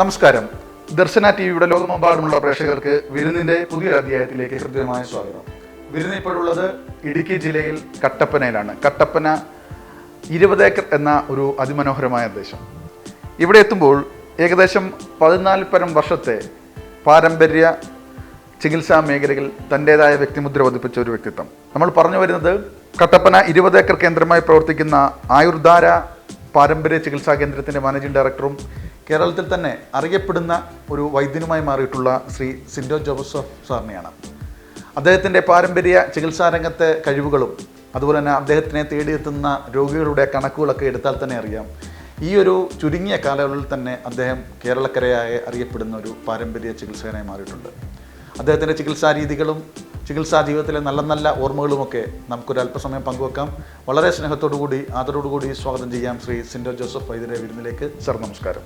നമസ്കാരം. ദർശന ടി വിയുടെ ലോകമെമ്പാടുമുള്ള പ്രേക്ഷകർക്ക് വിരുന്നിന്റെ പുതിയൊരു അധ്യായത്തിലേക്ക് ഹൃദ്യമായ സ്വാഗതം. വിരുന്ന് ഇപ്പോഴുള്ളത് ഇടുക്കി ജില്ലയിൽ കട്ടപ്പനയിലാണ്. കട്ടപ്പന ഇരുപത് ഏക്കർ എന്ന ഒരു അതിമനോഹരമായ ദേശം ഇവിടെ എത്തുമ്പോൾ ഏകദേശം പതിനാല് പരം വർഷത്തെ പാരമ്പര്യ ചികിത്സാ മേഖലയിൽ തന്റെതായ വ്യക്തിമുദ്ര പതിപ്പിച്ച ഒരു വ്യക്തിത്വം. നമ്മൾ പറഞ്ഞു വരുന്നത് കട്ടപ്പന ഇരുപത് ഏക്കർ കേന്ദ്രമായി പ്രവർത്തിക്കുന്ന ആയുർധാര പാരമ്പര്യ ചികിത്സാ കേന്ദ്രത്തിന്റെ മാനേജിംഗ് ഡയറക്ടറും കേരളത്തിൽ തന്നെ അറിയപ്പെടുന്ന ഒരു വൈദ്യനുമായി മാറിയിട്ടുള്ള ശ്രീ സിൻഡോ ജോസഫ് സാറിനെയാണ്. അദ്ദേഹത്തിന്റെ പാരമ്പര്യ ചികിത്സാരംഗത്തെ കഴിവുകളും അതുപോലെ തന്നെ അദ്ദേഹത്തിനെ തേടിയെത്തുന്ന രോഗികളുടെ കണക്കുകളൊക്കെ എടുത്താൽ തന്നെ അറിയാം. ഈ ഒരു ചുരുങ്ങിയ കാലയളവിൽ തന്നെ അദ്ദേഹം കേരളക്കരയായി അറിയപ്പെടുന്ന ഒരു പാരമ്പര്യ ചികിത്സകനായി മാറിയിട്ടുണ്ട്. അദ്ദേഹത്തിന്റെ ചികിത്സാ രീതികളും ചികിത്സാ ജീവിതത്തിലെ നല്ല നല്ല ഓർമ്മകളുമൊക്കെ നമുക്കൊരു അല്പസമയം പങ്കുവെക്കാം. വളരെ സ്നേഹത്തോടു കൂടി ആദരോടുകൂടി സ്വാഗതം ചെയ്യാം ശ്രീ സിൻഡോ ജോസഫ് വൈദ്യരെ വിരുന്നിലേക്ക്. സർ നമസ്കാരം.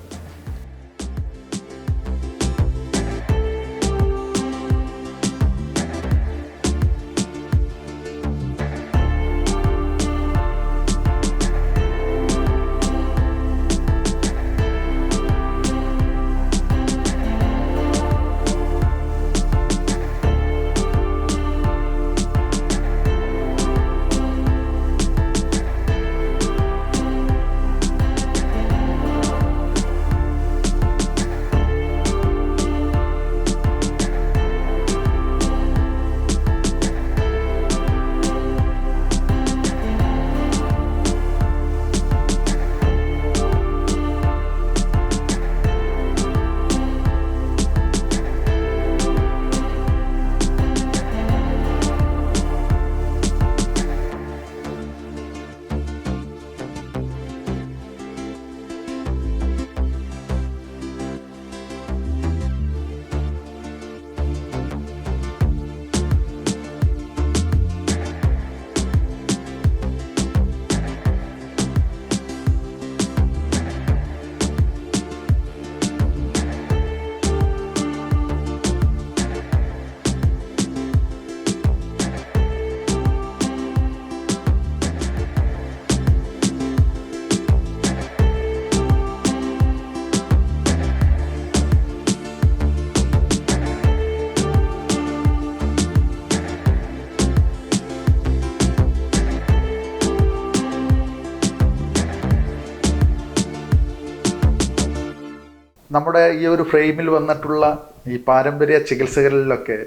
നമ്മുടെ ഈ ഒരു ഫ്രെയിമിൽ വന്നിട്ടുള്ള ഈ പാരമ്പര്യ ചികിത്സകളിലൊക്കെ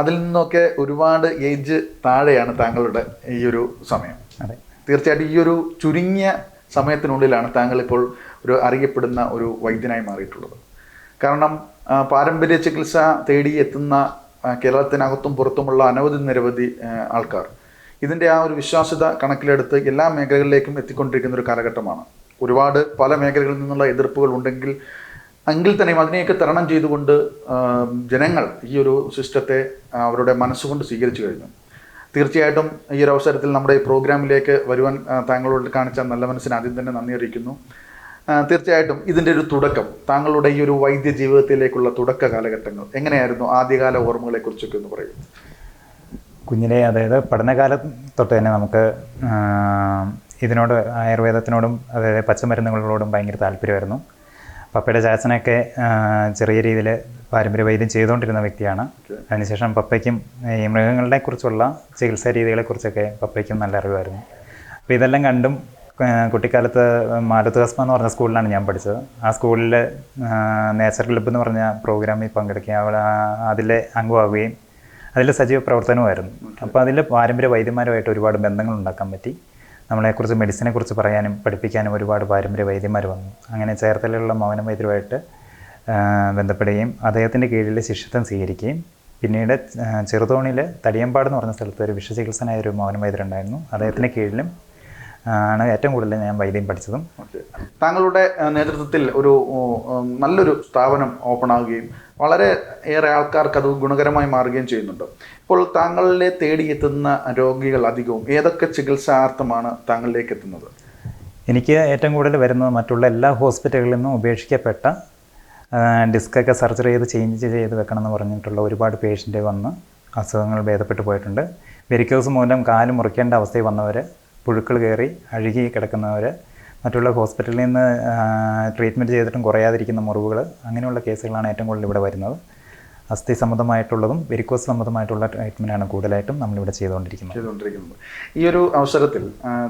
അതിൽ നിന്നൊക്കെ ഒരുപാട് ഏജ് താഴെയാണ് താങ്കളുടെ ഈ ഒരു സമയം. അതെ. തീർച്ചയായിട്ടും ഈ ഒരു ചുരുങ്ങിയ സമയത്തിനുള്ളിലാണ് താങ്കൾ ഇപ്പോൾ ഒരു അറിയപ്പെടുന്ന ഒരു വൈദ്യനായി മാറിയിട്ടുള്ളത്. കാരണം പാരമ്പര്യ ചികിത്സ തേടി എത്തുന്ന കേരളത്തിനകത്തും പുറത്തുമുള്ള അനവധി നിരവധി ആൾക്കാർ. ഇതിന്റെ ആ ഒരു വിശ്വാസ്യത കണക്കിലെടുത്ത് എല്ലാ മേഖലകളിലേക്കും എത്തിക്കൊണ്ടിരിക്കുന്ന ഒരു കാലഘട്ടമാണ്. ഒരുപാട് പല മേഖലകളിൽ നിന്നുള്ള എതിർപ്പുകൾ ഉണ്ടെങ്കിൽ എങ്കിൽ തന്നെയും അതിനെയൊക്കെ തരണം ചെയ്തുകൊണ്ട് ജനങ്ങൾ ഈ ഒരു സിസ്റ്റത്തെ അവരുടെ മനസ്സുകൊണ്ട് സ്വീകരിച്ചു കഴിഞ്ഞു. തീർച്ചയായിട്ടും ഈ ഒരു അവസരത്തിൽ നമ്മുടെ ഈ പ്രോഗ്രാമിലേക്ക് വരുവാൻ താങ്കളോട് കാണിച്ച നല്ല മനസ്സിന് ആദ്യം തന്നെ നന്ദി അറിയിക്കുന്നു. തീർച്ചയായിട്ടും ഇതിന്റെ ഒരു തുടക്കം താങ്കളുടെ ഈ ഒരു വൈദ്യ ജീവിതത്തിലേക്കുള്ള തുടക്ക കാലഘട്ടങ്ങൾ എങ്ങനെയായിരുന്നു? ആദ്യകാല ഓർമ്മകളെ കുറിച്ചൊക്കെ ഒന്ന് പറയും. കുഞ്ഞിലെ അതായത് പഠനകാലം തൊട്ട് തന്നെ നമുക്ക് ഇതിനോട് ആയുർവേദത്തിനോടും അതായത് പച്ചമരുന്നുകളോടും ഭയങ്കര താല്പര്യമായിരുന്നു. പപ്പയുടെ ചാച്ചനൊക്കെ ചെറിയ രീതിയിൽ പാരമ്പര്യ വൈദ്യം ചെയ്തുകൊണ്ടിരുന്ന വ്യക്തിയാണ്. അതിനുശേഷം പപ്പയ്ക്കും ഈ മൃഗങ്ങളെ കുറിച്ചുള്ള ചികിത്സാ രീതികളെക്കുറിച്ചൊക്കെ പപ്പയ്ക്കും നല്ല അറിവായിരുന്നു. അപ്പോൾ ഇതെല്ലാം കണ്ടും കുട്ടിക്കാലത്ത് മാലത്ത് ഹസ്മ എന്ന് പറഞ്ഞ സ്കൂളിലാണ് ഞാൻ പഠിച്ചത്. ആ സ്കൂളിൽ നേച്ചർ ക്ലബ്ബ് എന്ന് പറഞ്ഞ പ്രോഗ്രാമിൽ പങ്കെടുക്കുകയും അവിടെ അതിലെ അംഗമാവുകയും അതിൽ സജീവ പ്രവർത്തനവുമായിരുന്നു. അപ്പോൾ അതിൽ പാരമ്പര്യ വൈദ്യന്മാരുമായിട്ട് ഒരുപാട് ബന്ധങ്ങൾ ഉണ്ടാക്കാൻ പറ്റി. നമ്മളെക്കുറിച്ച് മെഡിസിനെ കുറിച്ച് പറയാനും പഠിപ്പിക്കാനും ഒരുപാട് പാരമ്പര്യ വൈദ്യന്മാർ വന്നു. അങ്ങനെ ചേർത്തലയിലുള്ള മൗന വൈദ്യരുമായിട്ട് ബന്ധപ്പെടുകയും അദ്ദേഹത്തിന്റെ കീഴിൽ ശിഷ്യത്വം സ്വീകരിക്കുകയും പിന്നീട് ചെറുതോണിയിൽ തടിയമ്പാട് എന്ന് പറഞ്ഞ സ്ഥലത്ത് ഒരു വിഷചികിത്സനായ ഒരു മൗന വൈദ്യരുണ്ടായിരുന്നു അദ്ദേഹത്തിന്റെ കീഴിലും ആണ് ഏറ്റവും കൂടുതൽ ഞാൻ വൈദ്യം പഠിച്ചതും. താങ്കളുടെ നേതൃത്വത്തിൽ ഒരു നല്ലൊരു സ്ഥാപനം ഓപ്പൺ ആവുകയും വളരെ ഏറെ ആൾക്കാർക്ക് അത് ഗുണകരമായി മാറുകയും ചെയ്യുന്നുണ്ട്. ഇപ്പോൾ താങ്കളെ തേടിയെത്തുന്ന രോഗികൾ അധികവും ഏതൊക്കെ ചികിത്സാർത്ഥമാണ് താങ്കളിലേക്ക് എത്തുന്നത് എനിക്ക് ഏറ്റവും കൂടുതൽ വരുന്നത് മറ്റുള്ള എല്ലാ ഹോസ്പിറ്റലുകളിൽ നിന്നും ഉപേക്ഷിക്കപ്പെട്ട ഡിസ്ക് ഡിസ്കൊക്കെ സർജറി ചെയ്ത് ചേഞ്ച് ചെയ്ത് വെക്കണം എന്ന് പറഞ്ഞിട്ടുള്ള ഒരുപാട് പേഷ്യന്റ് വന്ന് അസുഖങ്ങൾ ഭേദപ്പെട്ടു പോയിട്ടുണ്ട്. വെരിക്കോസ് മൂലം കാൽ മുറിക്കേണ്ട അവസ്ഥയിൽ വന്നവർ പുഴുക്കൾ കയറി അഴുകി കിടക്കുന്നവർ മറ്റുള്ള ഹോസ്പിറ്റലിൽ നിന്ന് ട്രീറ്റ്മെന്റ് ചെയ്തിട്ടും കുറയാതിരിക്കുന്ന മുറിവുകൾ അങ്ങനെയുള്ള കേസുകളാണ് ഏറ്റവും കൂടുതൽ ഇവിടെ വരുന്നത്. അസ്ഥി സംബന്ധമായിട്ടുള്ളതും വെരിക്കോസ് സംബന്ധമായിട്ടുള്ള ട്രീറ്റ്മെന്റാണ് കൂടുതലായിട്ടും നമ്മളിവിടെ ചെയ്തുകൊണ്ടിരിക്കുന്നത്. ചെയ്തുകൊണ്ടിരിക്കുന്നത്. ഈ ഒരു അവസരത്തിൽ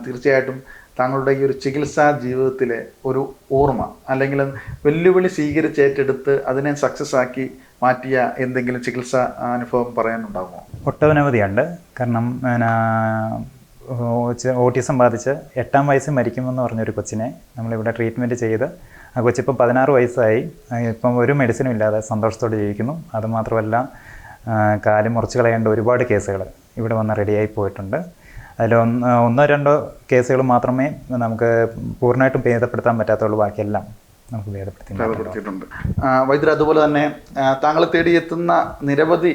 തീർച്ചയായിട്ടും താങ്കളുടെ ഈ ഒരു ചികിത്സാ ജീവിതത്തിലെ ഒരു ഓർമ്മ അല്ലെങ്കിൽ വെല്ലുവിളി സ്വീകരിച്ച് ഏറ്റെടുത്ത് അതിനെ സക്സസ് ആക്കി മാറ്റിയ എന്തെങ്കിലും ചികിത്സാ അനുഭവം പറയാനുണ്ടാകുമോ ഒട്ടനവധിയുണ്ട്. കാരണം ഓട്ടിസം ബാധിച്ച് എട്ടാം വയസ്സിൽ മരിക്കുമെന്ന് പറഞ്ഞൊരു കൊച്ചിനെ നമ്മളിവിടെ ട്രീറ്റ്മെന്റ് ചെയ്ത്. ആ കൊച്ചിപ്പം പതിനാറ് വയസ്സായി. ഇപ്പം ഒരു മെഡിസിനും ഇല്ലാതെ സന്തോഷത്തോടെ ജീവിക്കുന്നു. അതുമാത്രമല്ല കാൽ മുറിച്ച് കളയേണ്ട ഒരുപാട് കേസുകൾ ഇവിടെ വന്ന് റെഡിയായി പോയിട്ടുണ്ട്. അതിൽ ഒന്ന് ഒന്നോ രണ്ടോ കേസുകൾ മാത്രമേ നമുക്ക് പൂർണമായിട്ടും ഭേദപ്പെടുത്താൻ പറ്റാത്തുള്ളൂ ബാക്കിയെല്ലാം. നമുക്ക്. ഭേദപ്പെടുത്തിയിട്ടുണ്ട് വൈദ്യർ അതുപോലെ തന്നെ താങ്കൾ തേടിയെത്തുന്ന നിരവധി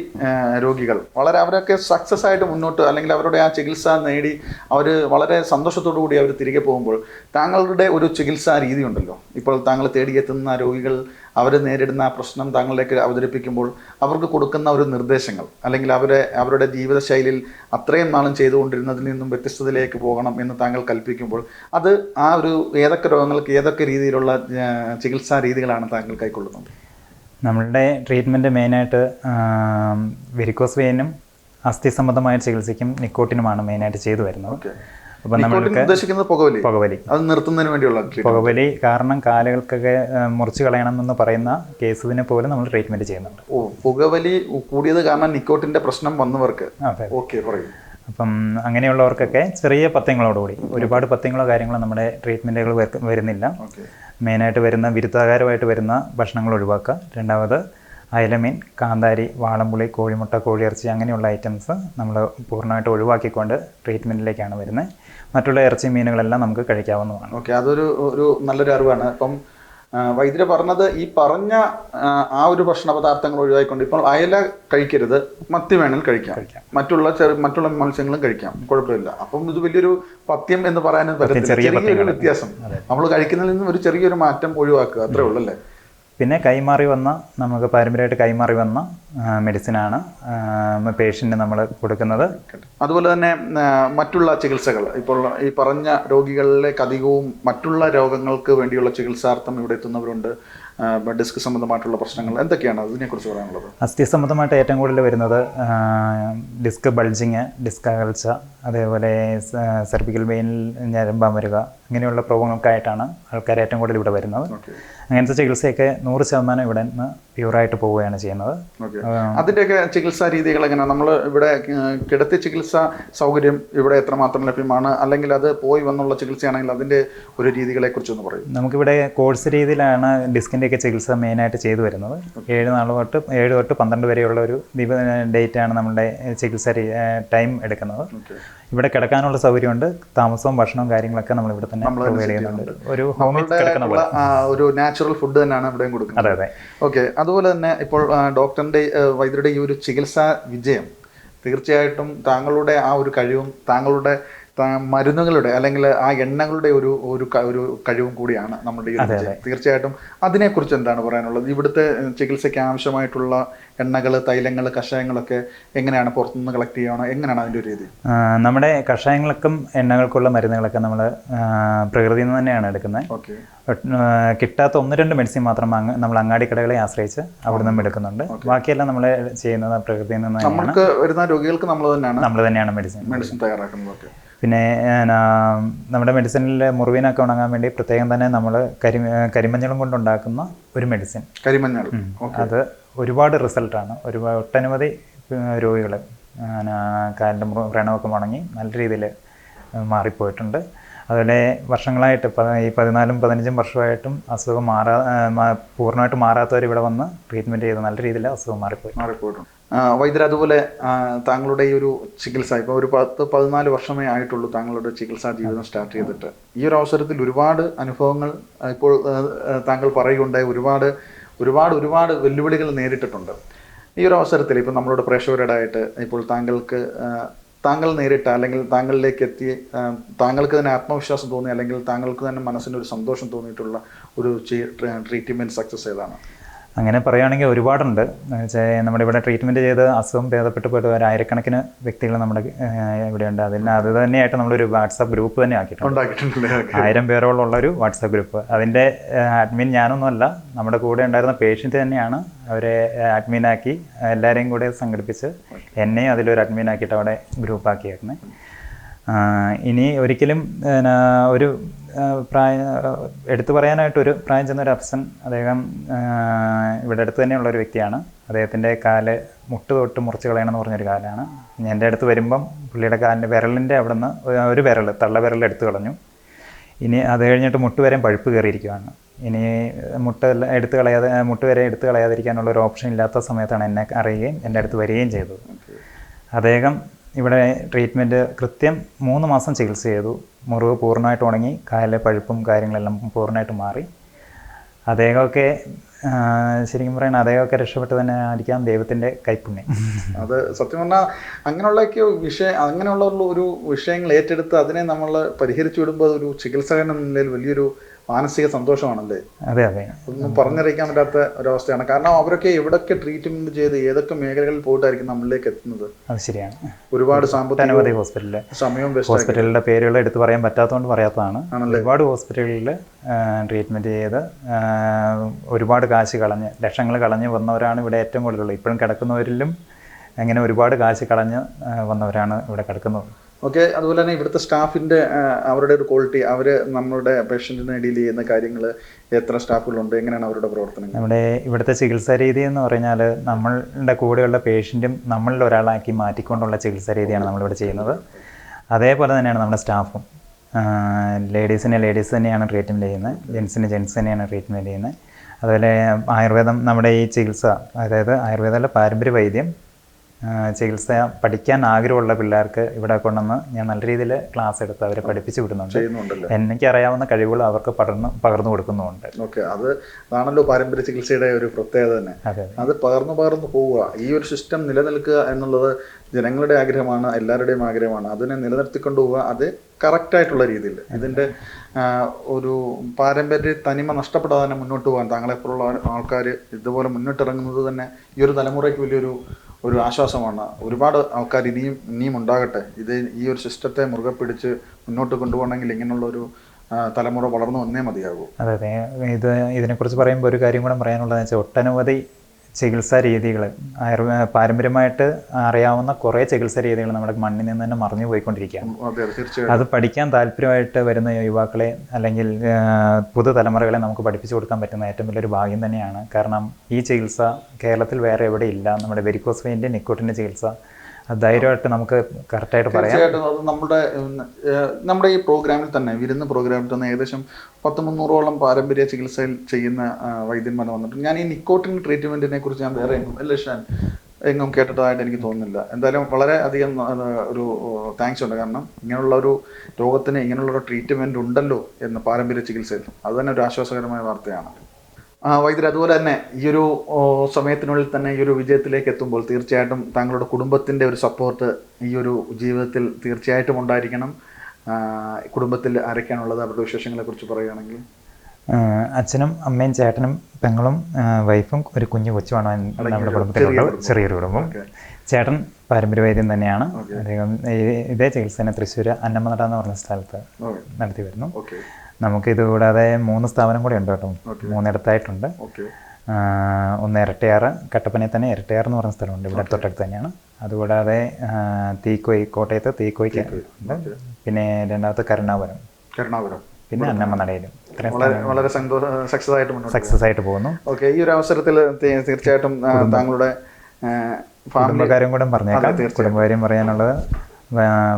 രോഗികൾ വളരെ അവരൊക്കെ സക്സസ് ആയിട്ട് മുന്നോട്ട് അല്ലെങ്കിൽ അവരുടെ ആ ചികിത്സ നേടി അവർ വളരെ സന്തോഷത്തോടു കൂടി അവർ തിരികെ പോകുമ്പോൾ താങ്കളുടെ ഒരു ചികിത്സാ രീതി ഉണ്ടല്ലോ ഇപ്പോൾ താങ്കൾ തേടിയെത്തുന്ന രോഗികൾ അവർ നേരിടുന്ന ആ പ്രശ്നം താങ്കളിലേക്ക് അവതരിപ്പിക്കുമ്പോൾ അവർക്ക് കൊടുക്കുന്ന ഒരു നിർദ്ദേശങ്ങൾ അല്ലെങ്കിൽ അവരെ അവരുടെ ജീവിതശൈലിയിൽ അത്രയും നാളും ചെയ്തുകൊണ്ടിരുന്നതിൽ നിന്നും വ്യത്യസ്തതയിലേക്ക് പോകണം എന്ന് താങ്കൾ കൽപ്പിക്കുമ്പോൾ അത് ആ ഒരു ഏതൊക്കെ രോഗങ്ങൾക്ക് ഏതൊക്കെ രീതിയിലുള്ള ചികിത്സാ രീതികളാണ് താങ്കൾ കൈക്കൊള്ളുന്നത്? നമ്മളുടെ ട്രീറ്റ്മെന്റ് മെയിനായിട്ട് വെരിക്കോസ് വെയിനും അസ്ഥി സംബന്ധമായ ചികിത്സയ്ക്കും നിക്കോട്ടിനുമാണ് മെയിനായിട്ട് ചെയ്തു വരുന്നത്. ഓക്കെ അപ്പം നമ്മൾ നമ്മൾക്ക് ഉദ്ദേശിക്കുന്നത് പുകവലി. പുകവലി. അത് നിർത്തുന്നതിന് വേണ്ടിയുള്ള. പുകവലി കാരണം കാലുകൾക്കൊക്കെ മുറിച്ച് മുറിച്ച് കളയണമെന്ന് പറയുന്ന കേസിനെ പോലെ നമ്മൾ ട്രീറ്റ്മെന്റ് ചെയ്യുന്നുണ്ട്. ഓ പുകവലി കൂടിയത് കാരണം നിക്കോട്ടിന്റെ പ്രശ്നം വന്നവർക്ക്. ഓക്കെ പറയും. അപ്പം അങ്ങനെയുള്ളവർക്കൊക്കെ ചെറിയ പത്യങ്ങളോടുകൂടി ഒരുപാട് പത്യങ്ങളോ കാര്യങ്ങളോ നമ്മുടെ ട്രീറ്റ്മെന്റുകൾ വരുന്നില്ല. മെയിനായിട്ട് വരുന്ന വിരുദ്ധാകാരമായിട്ട് വരുന്ന ഭക്ഷണങ്ങൾ ഒഴിവാക്കുക. രണ്ടാമത് അയലമീൻ കാന്താരി വാളംപുളി കോഴിമുട്ട കോഴിയിറച്ചി അങ്ങനെയുള്ള ഐറ്റംസ് നമ്മൾ പൂർണമായിട്ട് ഒഴിവാക്കിക്കൊണ്ട് ട്രീറ്റ്മെന്റിലേക്കാണ് വരുന്നത്. മറ്റുള്ള ഇറച്ചി മീനുകളെല്ലാം നമുക്ക് കഴിക്കാവുന്നതാണ്. ഓക്കെ അതൊരു ഒരു നല്ലൊരു അറിവാണ്. അപ്പം വൈദ്യര് പറഞ്ഞത് ഈ പറഞ്ഞ ആ, ഒരു ഭക്ഷണ പദാർത്ഥങ്ങൾ ഒഴിവാക്കിക്കൊണ്ട് ഇപ്പോൾ അയല കഴിക്കരുത് മത്തി വേണമെങ്കിൽ കഴിക്കാം. മറ്റുള്ള ചെറു മറ്റുള്ള മത്സ്യങ്ങളും കഴിക്കാം. കുഴപ്പമില്ല. അപ്പം ഇത് വലിയൊരു പത്യം എന്ന് പറയാനും പറ്റത്തില്ല. ചെറിയ ചെറിയൊരു വ്യത്യാസം. നമ്മൾ കഴിക്കുന്നതിൽ നിന്നും ഒരു ചെറിയൊരു മാറ്റം ഒഴിവാക്കുക അത്രേ ഉള്ളൂ അല്ലേ പിന്നെ കൈമാറി വന്ന നമുക്ക് പാരമ്പര്യമായിട്ട് കൈമാറി വന്ന മെഡിസിനാണ് പേഷ്യന്റ് നമ്മൾ കൊടുക്കുന്നത്. അതുപോലെ തന്നെ മറ്റുള്ള ചികിത്സകൾ. ഇപ്പോൾ ഈ പറഞ്ഞ രോഗികളിലേക്ക് അധികവും മറ്റുള്ള രോഗങ്ങൾക്ക് വേണ്ടിയുള്ള ചികിത്സാർത്ഥം ഇവിടെ എത്തുന്നവരുണ്ട്. ഡിസ്ക് സംബന്ധമായിട്ടുള്ള പ്രശ്നങ്ങൾ. എന്തൊക്കെയാണ് അതിനെക്കുറിച്ച് പറയാനുള്ളത്? അസ്ഥി സംബന്ധമായിട്ട് ഏറ്റവും കൂടുതൽ വരുന്നത് ഡിസ്ക് ബൾജിങ് ഡിസ്ക് അകൽച്ച അതേപോലെ സെർപ്പിക്കൽ വെയിനിൽ ഞരമ്പാൻ വരിക ഇങ്ങനെയുള്ള പ്രോബ്ലങ്ങൾക്കായിട്ടാണ് ആൾക്കാർ ഏറ്റവും കൂടുതൽ ഇവിടെ വരുന്നത്. അങ്ങനത്തെ ചികിത്സയൊക്കെ നൂറ് ശതമാനം ഇവിടെ നിന്ന് പ്യൂറായിട്ട് പോവുകയാണ് ചെയ്യുന്നത്. അതിന്റെയൊക്കെ ചികിത്സാ രീതികൾ എങ്ങനെയാണ് നമ്മൾ ഇവിടെ കിടത്തി ചികിത്സാ സൗകര്യം ഇവിടെ എത്രമാത്രം ലഭ്യമാണ്? അല്ലെങ്കിൽ അത് പോയി വന്നുള്ള ചികിത്സയാണെങ്കിൽ അതിന്റെ ഒരു രീതികളെ കുറിച്ചൊന്ന് പറയും. നമുക്കിവിടെ കോഴ്സ് രീതിയിലാണ് ഡിസ്കിന്റെയൊക്കെ ചികിത്സ മെയിനായിട്ട് ചെയ്തു വരുന്നത്. ഏഴ് നാൾ തൊട്ട് ഏഴ് തൊട്ട് പന്ത്രണ്ട് വരെയുള്ള ഒരു ഡേറ്റ് ഡേറ്റാണ് നമ്മുടെ ചികിത്സ ടൈം എടുക്കുന്നത്. ഇവിടെ കിടക്കാനുള്ള സൗകര്യമുണ്ട്. താമസവും ഭക്ഷണവും കാര്യങ്ങളൊക്കെ നമ്മൾ ഇവിടെ തന്നെ പ്രൊവൈഡ് ചെയ്യുന്നുണ്ട്. ഒരു ഒരു നാച്ചുറൽ ഫുഡ് തന്നെയാണ് ഇവിടെയും കൊടുക്കുന്നത്. അതെ അതെ. ഓക്കെ അതുപോലെ തന്നെ ഇപ്പോൾ ഡോക്ടറിന്റെ വൈദ്യരുടെ ഈ ഒരു ചികിത്സാ വിജയം തീർച്ചയായിട്ടും താങ്കളുടെ ആ ഒരു കഴിവും താങ്കളുടെ മരുന്നുകളുടെ അല്ലെങ്കിൽ ആ എണ്ണകളുടെ ഒരു ഒരു ഒരു കഴിവും കൂടിയാണ് നമ്മുടെ ഈ തീർച്ചയായിട്ടും അതിനെക്കുറിച്ച് എന്താണ് പറയാനുള്ളത്? ഇവിടുത്തെ ചികിത്സയ്ക്ക് ആവശ്യമായിട്ടുള്ള എണ്ണകൾ തൈലങ്ങൾ കഷായങ്ങളൊക്കെ എങ്ങനെയാണ് പുറത്തുനിന്ന് കളക്ട് ചെയ്യണോ എങ്ങനെയാണ് അതിന്റെ ഒരു രീതി? നമ്മുടെ കഷായങ്ങൾക്കും എണ്ണകൾക്കുള്ള മരുന്നുകളൊക്കെ നമ്മൾ പ്രകൃതിയിൽ നിന്ന് തന്നെയാണ് എടുക്കുന്നത്. ഓക്കെ. കിട്ടാത്ത ഒന്ന് രണ്ട് മെഡിസിൻ മാത്രം നമ്മൾ അങ്ങാടി കടകളെ ആശ്രയിച്ച് അവിടെ നിന്നും എടുക്കുന്നുണ്ട്. ബാക്കിയെല്ലാം നമ്മൾ ചെയ്യുന്നത് പ്രകൃതിയിൽ നിന്ന് നമുക്ക് വരുന്ന രോഗികൾക്ക് നമ്മൾ തന്നെയാണ് നമ്മൾ തന്നെയാണ് മെഡിസിൻ. മെഡിസിൻ തയ്യാറാക്കുന്നത്. ഓക്കെ. പിന്നെ നമ്മുടെ മെഡിസിനിൽ മുറിവിനൊക്കെ ഉണങ്ങാൻ വേണ്ടി പ്രത്യേകം തന്നെ നമ്മൾ കരി കരിമഞ്ഞളും കൊണ്ടുണ്ടാക്കുന്ന ഒരു മെഡിസിൻ. കരിമഞ്ഞൾ. അത് ഒരുപാട് റിസൾട്ടാണ്. ഒരുപാട് ഒട്ടനവധി രോഗികൾ കാലിന്റെ വ്രണമൊക്കെ മുടങ്ങി നല്ല രീതിയിൽ മാറിപ്പോയിട്ടുണ്ട്. അതുപോലെ വർഷങ്ങളായിട്ട് ഈ പതിനാലും പതിനഞ്ചും വർഷമായിട്ടും അസുഖം മാറാ പൂർണമായിട്ട് മാറാത്തവർ ഇവിടെ വന്ന് ട്രീറ്റ്മെന്റ് ചെയ്ത് നല്ല രീതിയിൽ അസുഖം മാറിപ്പോയി. മാറിപ്പോയിട്ടുണ്ട്. വൈദ്യർ അതുപോലെ താങ്കളുടെ ഈ ഒരു ചികിത്സ ഇപ്പോൾ ഒരു പത്ത് പതിനാല് വർഷമേ ആയിട്ടുള്ളൂ താങ്കളുടെ ചികിത്സാ ജീവിതം സ്റ്റാർട്ട് ചെയ്തിട്ട്. ഈ ഒരു അവസരത്തിൽ ഒരുപാട് അനുഭവങ്ങൾ ഇപ്പോൾ താങ്കൾ പറയുകയുണ്ടായി. ഒരുപാട് ഒരുപാട് ഒരുപാട് വെല്ലുവിളികൾ നേരിട്ടിട്ടുണ്ട്. ഈ ഒരു അവസരത്തിൽ ഇപ്പം നമ്മളോട് പ്രേക്ഷകരോടായിട്ട് ഇപ്പോൾ താങ്കൾക്ക് താങ്കൾ നേരിട്ട അല്ലെങ്കിൽ താങ്കളിലേക്ക് എത്തി താങ്കൾക്ക് തന്നെ ആത്മവിശ്വാസം തോന്നി അല്ലെങ്കിൽ താങ്കൾക്ക് തന്നെ മനസ്സിന് ഒരു സന്തോഷം തോന്നിയിട്ടുള്ള ഒരു ട്രീറ്റ്മെന്റ് സക്സസ് ഏതാണ്? അങ്ങനെ പറയുകയാണെങ്കിൽ ഒരുപാടുണ്ട്. നമ്മുടെ ഇവിടെ ട്രീറ്റ്മെന്റ് ചെയ്ത് അസുഖം ഭേദപ്പെട്ട് പോയിട്ട് ഒരു ആയിരക്കണക്കിന് വ്യക്തികൾ നമ്മുടെ ഇവിടെയുണ്ട്. അതിന് അത് തന്നെയായിട്ട് നമ്മളൊരു വാട്സാപ്പ് ഗ്രൂപ്പ് തന്നെ ആക്കിയിട്ടുണ്ട്. ആയിരം പേരോളം ഒരു വാട്സാപ്പ് ഗ്രൂപ്പ്. അതിന്റെ അഡ്മിൻ ഞാനൊന്നുമല്ല. നമ്മുടെ കൂടെ ഉണ്ടായിരുന്ന പേഷ്യന്റ് തന്നെയാണ് അവരെ അഡ്മിനാക്കി എല്ലാവരെയും കൂടെ സംഘടിപ്പിച്ച് എന്നെയും അതിലൊരു അഡ്മിനാക്കിയിട്ട് അവിടെ ഗ്രൂപ്പ് ഗ്രൂപ്പാക്കിയേക്കുന്നത്. ഇനി ഒരിക്കലും എന്നാ ഒരു പ്രായ എടുത്തു പറയാനായിട്ടൊരു പ്രായം ചെന്ന ഒരു അപ്സൻ അദ്ദേഹം ഇവിടെ അടുത്ത് തന്നെയുള്ള ഒരു വ്യക്തിയാണ്. അദ്ദേഹത്തിന്റെ കാൽ മുട്ട് തൊട്ട് മുറിച്ച് കളയണമെന്ന് പറഞ്ഞൊരു കാലാണ്. എന്റെ അടുത്ത് വരുമ്പം പുള്ളിയുടെ കാലിന്റെ വിരലിന്റെ അവിടെ നിന്ന് ഒരു വിരൽ തള്ള വിരൽ എടുത്തു കളഞ്ഞു. ഇനി അത് കഴിഞ്ഞിട്ട് മുട്ട് വരെ പഴുപ്പ് കയറിയിരിക്കുകയാണ് ഇനി മുട്ട എടുത്ത് കളയാതെ മുട്ട് വരെ എടുത്ത് കളയാതിരിക്കാനുള്ള ഒരു ഓപ്ഷൻ ഇല്ലാത്ത സമയത്താണ് എന്നെ അറിയുകയും എന്റെ അടുത്ത് വരികയും ചെയ്തത്. അദ്ദേഹം ഇവിടെ ട്രീറ്റ്മെന്റ് കൃത്യം മൂന്ന് മാസം ചികിത്സ ചെയ്തു. മുറിവ് പൂർണമായിട്ട് ഉണങ്ങി കാലിലെ പഴുപ്പും കാര്യങ്ങളെല്ലാം പൂർണമായിട്ട് മാറി. അദ്ദേഹമൊക്കെ ശരിക്കും പറയുന്നത് അദ്ദേഹമൊക്കെ രക്ഷപ്പെട്ട് തന്നെ ആയിരിക്കാം ദൈവത്തിന്റെ കൈപ്പുണ്യം. അത് സത്യം പറഞ്ഞാൽ അങ്ങനെയുള്ളൊക്കെ വിഷയം അങ്ങനെയുള്ള ഒരു വിഷയങ്ങൾ ഏറ്റെടുത്ത് അതിനെ നമ്മൾ പരിഹരിച്ചു വിടുമ്പോൾ ഒരു ചികിത്സകൻ എന്ന നിലയിൽ വലിയൊരു മാനസിക സന്തോഷമാണല്ലേ? അതെ അതെ. ഒന്നും പറഞ്ഞറിയിക്കാൻ പറ്റാത്ത ഒരവസ്ഥയാണ്. കാരണം അവരൊക്കെ എവിടൊക്കെ ട്രീറ്റ്മെന്റ് ചെയ്ത് ഏതൊക്കെ മേഖലകളിൽ പോയിട്ടായിരിക്കും നമ്മളിലേക്ക് എത്തുന്നത്? അത് ശരിയാണ്. ഒരുപാട് സാമ്പത്തിക ഹോസ്പിറ്റലിൽ. സമയവും വേസ്റ്റ് ഹോസ്പിറ്റലുകളുടെ പേരുകൾ എടുത്തു പറയാൻ പറ്റാത്തതുകൊണ്ട് പറയാത്തതാണ്. ഒരുപാട് ഹോസ്പിറ്റലുകളിൽ ട്രീറ്റ്മെന്റ് ചെയ്ത് ഒരുപാട് കാശ് കളഞ്ഞ് ലക്ഷങ്ങൾ കളഞ്ഞ് വന്നവരാണ് ഇവിടെ ഏറ്റവും കൂടുതലുള്ളത് ഇപ്പോഴും കിടക്കുന്നവരിലും അങ്ങനെ ഒരുപാട് കാശ് കളഞ്ഞ് വന്നവരാണ് ഇവിടെ കിടക്കുന്നത്. ഓക്കെ അതുപോലെ തന്നെ ഇവിടുത്തെ സ്റ്റാഫിന്റെ അവരുടെ ഒരു ക്വാളിറ്റി അവർ നമ്മുടെ പേഷ്യന്റിനെ ഡീൽ ചെയ്യുന്ന കാര്യങ്ങൾ എത്ര സ്റ്റാഫുകളുണ്ട് എങ്ങനെയാണ് അവരുടെ പ്രവർത്തനം നമ്മുടെ ഇവിടുത്തെ ചികിത്സാ രീതി എന്ന് പറഞ്ഞാൽ നമ്മളുടെ കൂടെയുള്ള പേഷ്യന്റും നമ്മളിൽ ഒരാളാക്കി മാറ്റിക്കൊണ്ടുള്ള ചികിത്സാ രീതിയാണ് നമ്മളിവിടെ ചെയ്യുന്നത്. അതേപോലെ തന്നെയാണ് നമ്മുടെ സ്റ്റാഫും. ലേഡീസിനെ ലേഡീസ് തന്നെയാണ് ട്രീറ്റ്മെന്റ് ചെയ്യുന്നത്. ജെൻസിന് ജെൻസ് തന്നെയാണ് ട്രീറ്റ്മെന്റ് ചെയ്യുന്നത്. അതുപോലെ ആയുർവേദം നമ്മുടെ ഈ ചികിത്സ അതായത് ആയുർവേദത്തിലെ പാരമ്പര്യ വൈദ്യം ചികിത്സ പഠിക്കാൻ ആഗ്രഹമുള്ള പിള്ളേർക്ക് ഇവിടെ കൊണ്ടുവന്ന് ഞാൻ നല്ല രീതിയിൽ ക്ലാസ് എടുത്ത് അവരെ പഠിപ്പിച്ചു വിടുന്നുണ്ട്. എനിക്ക് അറിയാവുന്ന കഴിവുകൾ അവർക്ക് പഠനം പകർന്നു കൊടുക്കുന്നുമുണ്ട്. ഓക്കെ അത് ആണല്ലോ പാരമ്പര്യ ചികിത്സയുടെ ഒരു പ്രത്യേകത തന്നെ. അത് പകർന്നു പകർന്നു പോവുക ഈ ഒരു സിസ്റ്റം നിലനിൽക്കുക എന്നുള്ളത് ജനങ്ങളുടെ ആഗ്രഹമാണ് എല്ലാവരുടെയും ആഗ്രഹമാണ്. അതിനെ നിലനിർത്തിക്കൊണ്ടു പോവുക അത് കറക്റ്റായിട്ടുള്ള രീതിയിൽ. ഇതിന്റെ ഒരു പാരമ്പര്യ തനിമ നഷ്ടപ്പെടാതെ തന്നെ മുന്നോട്ട് പോകാൻ താങ്കളെപ്പോലുള്ള ആൾക്കാർ ഇതുപോലെ മുന്നിട്ടിറങ്ങുന്നത് തന്നെ ഈ ഒരു തലമുറയ്ക്ക് വലിയൊരു ഒരു ആശ്വാസമാണ്. ഒരുപാട് ആൾക്കാർ ഇനിയും ഇനിയും ഉണ്ടാകട്ടെ. ഇത് ഈ ഒരു സിസ്റ്റത്തെ മുറുകെ പിടിച്ച് മുന്നോട്ട് കൊണ്ടുപോകണമെങ്കിൽ ഇങ്ങനെയുള്ള ഒരു തലമുറ വളർന്നു വന്നേ മതിയാകൂ. അതെ അതെ. ഇത് ഇതിനെക്കുറിച്ച് പറയുമ്പോൾ ഒരു കാര്യം കൂടെ പറയാനുള്ളതെന്ന് വെച്ചാൽ ഒട്ടനവധി ചികിത്സാ രീതികൾ പാരമ്പര്യമായിട്ട് അറിയാവുന്ന കുറേ ചികിത്സാ രീതികൾ നമ്മുടെ മണ്ണിൽ നിന്ന് തന്നെ മറിഞ്ഞു പോയിക്കൊണ്ടിരിക്കുകയാണ്. അതെ പഠിക്കാൻ താല്പര്യമായിട്ട് വരുന്ന യുവാക്കളെ അല്ലെങ്കിൽ പുതുതലമുറകളെ നമുക്ക് പഠിപ്പിച്ചു കൊടുക്കാൻ പറ്റുന്ന ഏറ്റവും വലിയൊരു ഭാഗ്യം തന്നെയാണ്. കാരണം ഈ ചികിത്സ കേരളത്തിൽ വേറെ എവിടെ ഇല്ല. നമ്മുടെ വെരിക്കോസ് വെയിന്റെ നിക്കോട്ടിന്റെ ചികിത്സ ധൈര്യമായിട്ട് നമുക്ക് കറക്റ്റായിട്ട് പറയാം. അത് നമ്മുടെ നമ്മുടെ ഈ പ്രോഗ്രാമിൽ തന്നെ വിരുന്ന് പ്രോഗ്രാമിൽ തന്നെ ഏകദേശം പത്ത് മുന്നൂറോളം പാരമ്പര്യ ചികിത്സയിൽ ചെയ്യുന്ന വൈദ്യന്മാർ വന്നിട്ടുണ്ട്. ഞാൻ ഈ നിക്കോട്ടിൻ ട്രീറ്റ്മെന്റിനെ കുറിച്ച് ഞാൻ വേറെ എങ്ങും എങ്ങും കേട്ടിട്ടതായിട്ട് എനിക്ക് തോന്നുന്നില്ല. എന്തായാലും വളരെ അധികം ഒരു താങ്ക്സ് ഉണ്ട്. കാരണം ഇങ്ങനെയുള്ള ഒരു രോഗത്തിന് ഇങ്ങനെയുള്ള ഒരു ട്രീറ്റ്മെന്റ് ഉണ്ടല്ലോ എന്ന് പാരമ്പര്യ ചികിത്സയിൽ. അത് തന്നെ ഒരു ആശ്വാസകരമായ വാർത്തയാണ്. വൈദ്യർ അതുപോലെ തന്നെ ഈ ഒരു സമയത്തിനുള്ളിൽ തന്നെ ഈ ഒരു വിജയത്തിലേക്ക് എത്തുമ്പോൾ തീർച്ചയായിട്ടും താങ്കളുടെ കുടുംബത്തിന്റെ ഒരു സപ്പോർട്ട് ഈ ഒരു ജീവിതത്തിൽ തീർച്ചയായിട്ടും ഉണ്ടായിരിക്കണം. കുടുംബത്തിൽ ആരൊക്കെയാണുള്ളത്? അവരുടെ വിശേഷങ്ങളെ കുറിച്ച് പറയുകയാണെങ്കിൽ. അച്ഛനും അമ്മയും ചേട്ടനും പെങ്ങളും വൈഫും ഒരു കുഞ്ഞു കൊച്ചുമാണ് നമ്മുടെ കുടുംബത്തിലുള്ളത്. ചെറിയൊരു കുടുംബം. ചേട്ടൻ പാരമ്പര്യ വൈദ്യം തന്നെയാണ് അദ്ദേഹം ഇതേ ഇതേ തന്നെ തൃശ്ശൂർ അന്നമ്മനട എന്ന് പറഞ്ഞ സ്ഥലത്ത് നടത്തി വരുന്നു. നമുക്ക് ഇത് കൂടാതെ മൂന്ന് സ്ഥാപനം കൂടി ഉണ്ട് കേട്ടോ. മൂന്നിടത്തായിട്ടുണ്ട്. ഒന്ന് ഇരട്ടയാറ് കട്ടപ്പനയിൽ തന്നെ ഇരട്ടയാർ എന്ന് പറഞ്ഞ സ്ഥലമുണ്ട്. ഇവിടെ തൊട്ടടുത്ത് തന്നെയാണ്. അതുകൂടാതെ തീക്കോയി കോട്ടയത്ത് തീക്കോയ്ക്ക് ഉണ്ട് പിന്നെ രണ്ടാമത്തെ കരുണാപുരം. കരുണാപുരം. പിന്നെ അന്നമ്മനടയിലും നടയിലും. വളരെ സക്സസ് ആയിട്ട് സക്സസ് ആയിട്ട് പോകുന്നു. ഓക്കെ ഈ ഒരു അവസരത്തിൽ തീർച്ചയായിട്ടും താങ്കളുടെ കുടുംബക്കാരും കൂടെ പറഞ്ഞേക്കാം. കുടുംബകാര്യം പറയാനുള്ളത്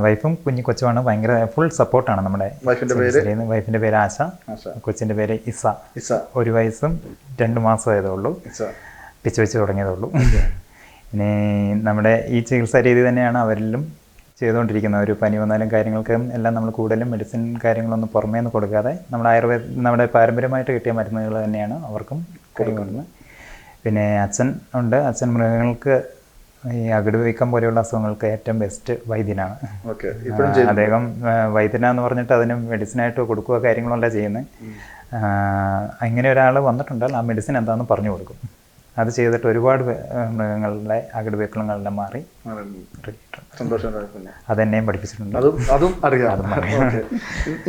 വൈഫും കുഞ്ഞു കൊച്ചുമാണ്. ഭയങ്കര ഫുൾ സപ്പോർട്ടാണ് നമ്മുടെ വൈഫിന്റെ പേര്? ആശ. കൊച്ചിന്റെ പേര് ഇസ. ഇസ. ഒരു വയസ്സും രണ്ട് മാസമായതേ ഉള്ളൂ പിച്ച് വെച്ച് തുടങ്ങിയതേ ഉള്ളൂ ഇനി നമ്മുടെ ഈ ചികിത്സാ രീതി തന്നെയാണ് അവരിലും ചെയ്തുകൊണ്ടിരിക്കുന്നത്. ഒരു പനി വന്നാലും കാര്യങ്ങൾക്കും എല്ലാം നമ്മൾ കൂടുതലും മെഡിസിൻ കാര്യങ്ങളൊന്നും പുറമേ നിന്ന് കൊടുക്കാതെ നമ്മുടെ ആയുർവേദ നമ്മുടെ പാരമ്പര്യമായിട്ട് കിട്ടിയ മരുന്നുകൾ തന്നെയാണ് അവർക്കും കൊടുക്കുന്നത്. പിന്നെ അച്ഛൻ ഉണ്ട്. അച്ഛൻ മൃഗങ്ങൾക്ക് ഈ അകിട് വീക്കം പോലെയുള്ള അസുഖങ്ങൾക്ക് ഏറ്റവും ബെസ്റ്റ് വൈദ്യനാണ്. അദ്ദേഹം വൈദ്യന എന്ന് പറഞ്ഞിട്ട് അതിന് മെഡിസിൻ ആയിട്ട് കൊടുക്കുക കാര്യങ്ങളല്ല ചെയ്യുന്നത് അങ്ങനെ ഒരാൾ വന്നിട്ടുണ്ടെങ്കിൽ ആ മെഡിസിൻ എന്താണെന്ന് പറഞ്ഞു കൊടുക്കും. അത് ചെയ്തിട്ട് ഒരുപാട് മൃഗങ്ങളുടെ മൃഗങ്ങളുടെ അകിടുവീക്കളങ്ങളെല്ലാം മാറി അതെന്നെയും പഠിപ്പിച്ചിട്ടുണ്ട്. അതും അതും അറിയാം.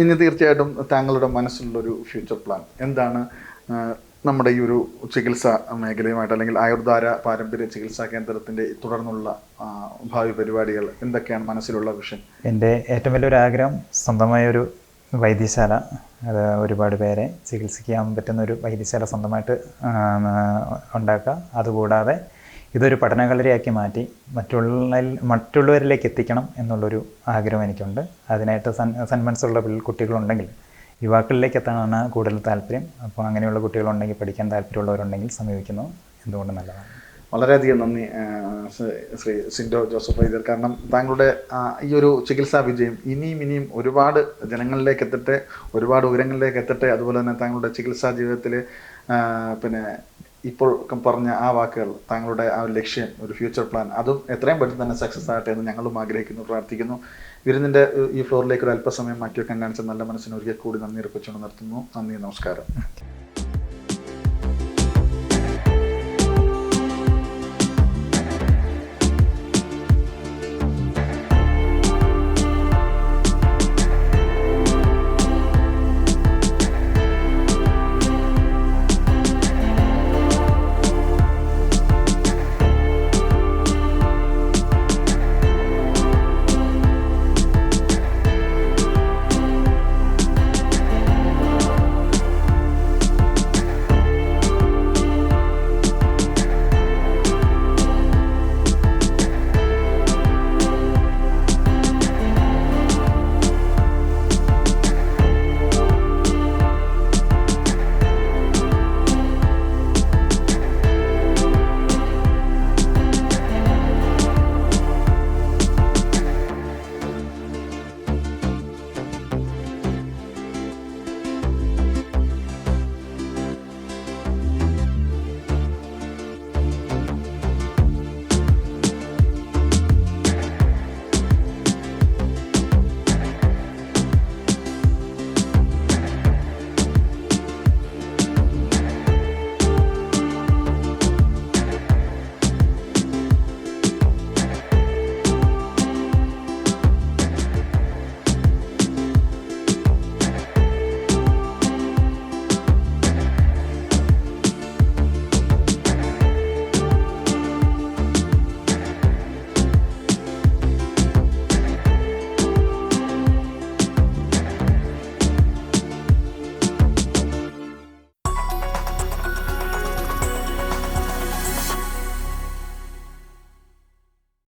ഇനി തീർച്ചയായിട്ടും താങ്കളുടെ മനസ്സിലുള്ള ഒരു ഫ്യൂച്ചർ പ്ലാൻ എന്താണ് നമ്മുടെ ഈ ഒരു ചികിത്സാ മേഖലയുമായിട്ട് അല്ലെങ്കിൽ ആയുർധാര പാരമ്പര്യ ചികിത്സാ കേന്ദ്രത്തിന്റെ തുടർന്നുള്ള ഭാവി പരിപാടികൾ എന്തൊക്കെയാണ് മനസ്സിലുള്ള വിഷൻ? എന്റെ ഏറ്റവും വലിയൊരു ആഗ്രഹം സ്വന്തമായ ഒരു വൈദ്യശാല. അത് ഒരുപാട് പേരെ ചികിത്സിക്കാൻ പറ്റുന്ന ഒരു വൈദ്യശാല സ്വന്തമായിട്ട് ഉണ്ടാക്കുക. അതുകൂടാതെ ഇതൊരു പഠനകളരിയാക്കി മാറ്റി മറ്റുള്ള മറ്റുള്ളവരിലേക്ക് എത്തിക്കണം എന്നുള്ളൊരു ആഗ്രഹം എനിക്കുണ്ട്. അതിനായിട്ട് സൻ സന്മനസ്സുള്ള കുട്ടികളുണ്ടെങ്കിൽ യുവാക്കളിലേക്ക് എത്താനാണ് കൂടുതൽ താല്പര്യം. അപ്പോൾ അങ്ങനെയുള്ള കുട്ടികളുണ്ടെങ്കിൽ പഠിക്കാൻ താല്പര്യമുള്ളവരുണ്ടെങ്കിൽ സമീപിക്കുന്നു. എന്തുകൊണ്ട് നല്ലതാണ്. വളരെയധികം നന്ദി ശ്രീ- സിൻഡോ ജോസഫ് വൈദ്യർ. കാരണം താങ്കളുടെ ഈ ഒരു ചികിത്സാ വിജയം ഇനിയും ഇനിയും ഒരുപാട് ജനങ്ങളിലേക്ക് എത്തട്ടെ ഒരുപാട് ഉയരങ്ങളിലേക്ക് എത്തട്ടെ. അതുപോലെ തന്നെ താങ്കളുടെ ചികിത്സാ ജീവിതത്തിൽ പിന്നെ ഇപ്പോൾ പറഞ്ഞ ആ വാക്കുകൾ താങ്കളുടെ ആ ഒരു ലക്ഷ്യം ഒരു ഫ്യൂച്ചർ പ്ലാൻ അതും എത്രയും പെട്ടെന്ന് തന്നെ സക്സസ് ആകട്ടെ എന്ന് ഞങ്ങളും ആഗ്രഹിക്കുന്നു പ്രാർത്ഥിക്കുന്നു. വിരുന്നിന്റെ ഈ ഫ്ലോറിലേക്ക് ഒരു അല്പസമയം മാറ്റി വെക്കാൻ കാണിച്ച നല്ല മനസ്സിന് ഒരിക്കൽ കൂടി നന്ദി അർപ്പിച്ചുകൊണ്ട് നിർത്തുന്നു. നന്ദി നമസ്കാരം.